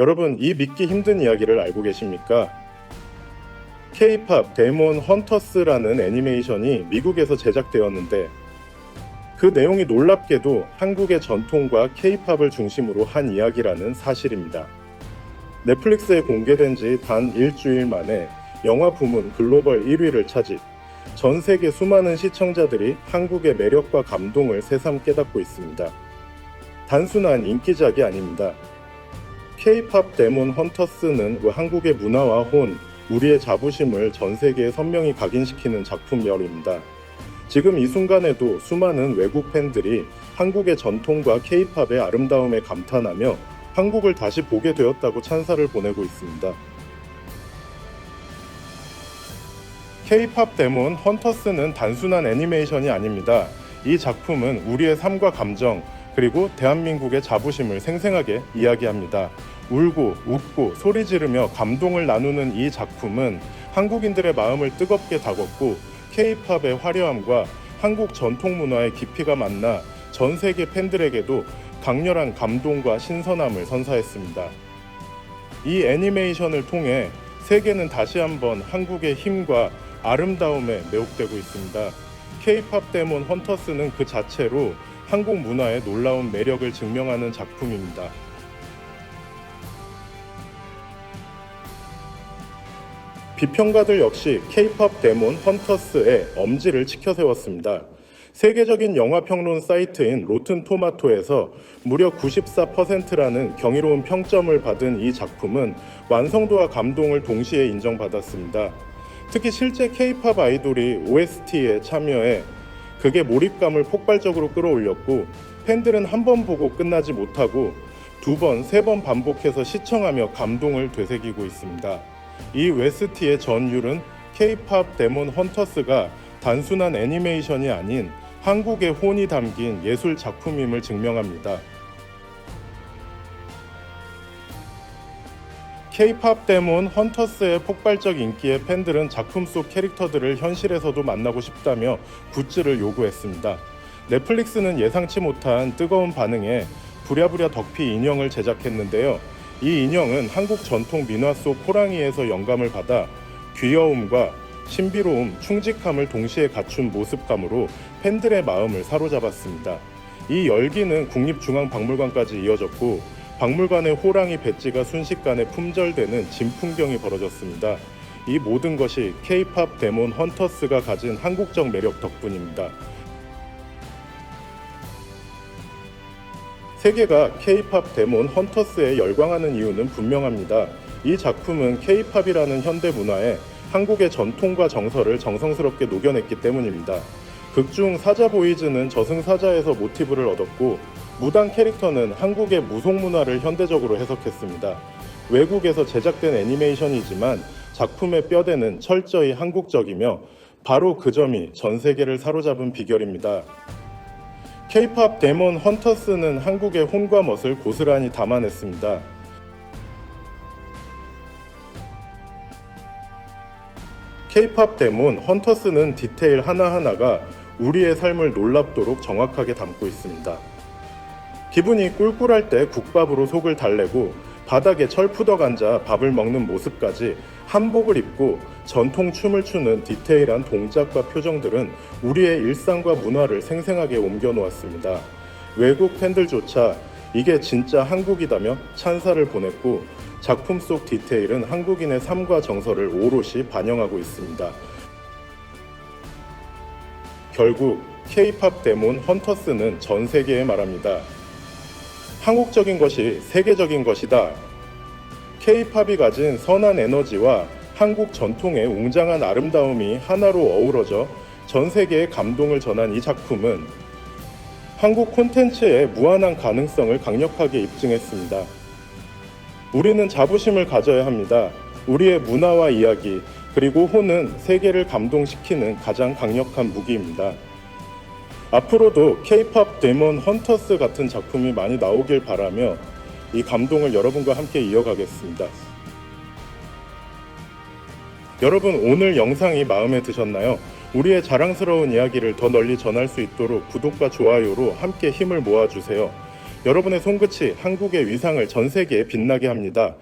여러분, 이 믿기 힘든 이야기를 알고 계십니까? K-팝 데몬 헌터스라는 애니메이션이 미국에서 제작되었는데 그 내용이 놀랍게도 한국의 전통과 K-팝을 중심으로 한 이야기라는 사실입니다. 넷플릭스에 공개된 지 단 일주일 만에 영화 부문 글로벌 1위를 차지 전 세계 수많은 시청자들이 한국의 매력과 감동을 새삼 깨닫고 있습니다. 단순한 인기작이 아닙니다. K-팝 데몬 헌터스는 한국의 문화와 혼, 우리의 자부심을 전 세계에 선명히 각인시키는 작품열입니다. 지금 이 순간에도 수많은 외국 팬들이 한국의 전통과 K-팝의 아름다움에 감탄하며 한국을 다시 보게 되었다고 찬사를 보내고 있습니다. K-팝 데몬 헌터스는 단순한 애니메이션이 아닙니다. 이 작품은 우리의 삶과 감정, 그리고 대한민국의 자부심을 생생하게 이야기합니다. 울고 웃고 소리 지르며 감동을 나누는 이 작품은 한국인들의 마음을 뜨겁게 다뤘고 K-팝의 화려함과 한국 전통 문화의 깊이가 만나 전 세계 팬들에게도 강렬한 감동과 신선함을 선사했습니다. 이 애니메이션을 통해 세계는 다시 한번 한국의 힘과 아름다움에 매혹되고 있습니다. K-팝 데몬 헌터스는 그 자체로 한국 문화의 놀라운 매력을 증명하는 작품입니다. 비평가들 역시 K-팝 데몬 헌터스의 엄지를 치켜 세웠습니다. 세계적인 영화 평론 사이트인 로튼 토마토에서 무려 94%라는 경이로운 평점을 받은 이 작품은 완성도와 감동을 동시에 인정받았습니다. 특히 실제 K-팝 아이돌이 OST에 참여해 그게 몰입감을 폭발적으로 끌어올렸고 팬들은 한 번 보고 끝나지 못하고 두 번, 세 번 반복해서 시청하며 감동을 되새기고 있습니다. 이 웨스티의 전율은 K-팝 데몬 헌터스가 단순한 애니메이션이 아닌 한국의 혼이 담긴 예술 작품임을 증명합니다. K-팝 데몬 헌터스의 폭발적 인기에 팬들은 작품 속 캐릭터들을 현실에서도 만나고 싶다며 굿즈를 요구했습니다. 넷플릭스는 예상치 못한 뜨거운 반응에 부랴부랴 덕피 인형을 제작했는데요. 이 인형은 한국 전통 민화 속 호랑이에서 영감을 받아 귀여움과 신비로움, 충직함을 동시에 갖춘 모습감으로 팬들의 마음을 사로잡았습니다. 이 열기는 국립중앙박물관까지 이어졌고 박물관의 호랑이 배지가 순식간에 품절되는 진풍경이 벌어졌습니다. 이 모든 것이 K-팝 데몬 헌터스가 가진 한국적 매력 덕분입니다. 세계가 K-팝 데몬 헌터스에 열광하는 이유는 분명합니다. 이 작품은 K-팝이라는 현대 문화에 한국의 전통과 정서를 정성스럽게 녹여냈기 때문입니다. 극중 사자 보이즈는 저승사자에서 모티브를 얻었고 무당 캐릭터는 한국의 무속 문화를 현대적으로 해석했습니다. 외국에서 제작된 애니메이션이지만 작품의 뼈대는 철저히 한국적이며 바로 그 점이 전 세계를 사로잡은 비결입니다. K-팝 데몬 헌터스는 한국의 혼과 멋을 고스란히 담아냈습니다. K-팝 데몬 헌터스는 디테일 하나하나가 우리의 삶을 놀랍도록 정확하게 담고 있습니다. 기분이 꿀꿀할 때 국밥으로 속을 달래고 바닥에 철푸덕 앉아 밥을 먹는 모습까지 한복을 입고 전통 춤을 추는 디테일한 동작과 표정들은 우리의 일상과 문화를 생생하게 옮겨 놓았습니다. 외국 팬들조차 이게 진짜 한국이다며 찬사를 보냈고 작품 속 디테일은 한국인의 삶과 정서를 오롯이 반영하고 있습니다. 결국 K-팝 데몬 헌터스는 전 세계에 말합니다. 한국적인 것이 세계적인 것이다. K-팝이 가진 선한 에너지와 한국 전통의 웅장한 아름다움이 하나로 어우러져 전 세계에 감동을 전한 이 작품은 한국 콘텐츠의 무한한 가능성을 강력하게 입증했습니다. 우리는 자부심을 가져야 합니다. 우리의 문화와 이야기, 그리고 호는 세계를 감동시키는 가장 강력한 무기입니다. 앞으로도 K-팝 데몬 헌터스 같은 작품이 많이 나오길 바라며 이 감동을 여러분과 함께 이어가겠습니다. 여러분 오늘 영상이 마음에 드셨나요? 우리의 자랑스러운 이야기를 더 널리 전할 수 있도록 구독과 좋아요로 함께 힘을 모아주세요. 여러분의 손끝이 한국의 위상을 전 세계에 빛나게 합니다.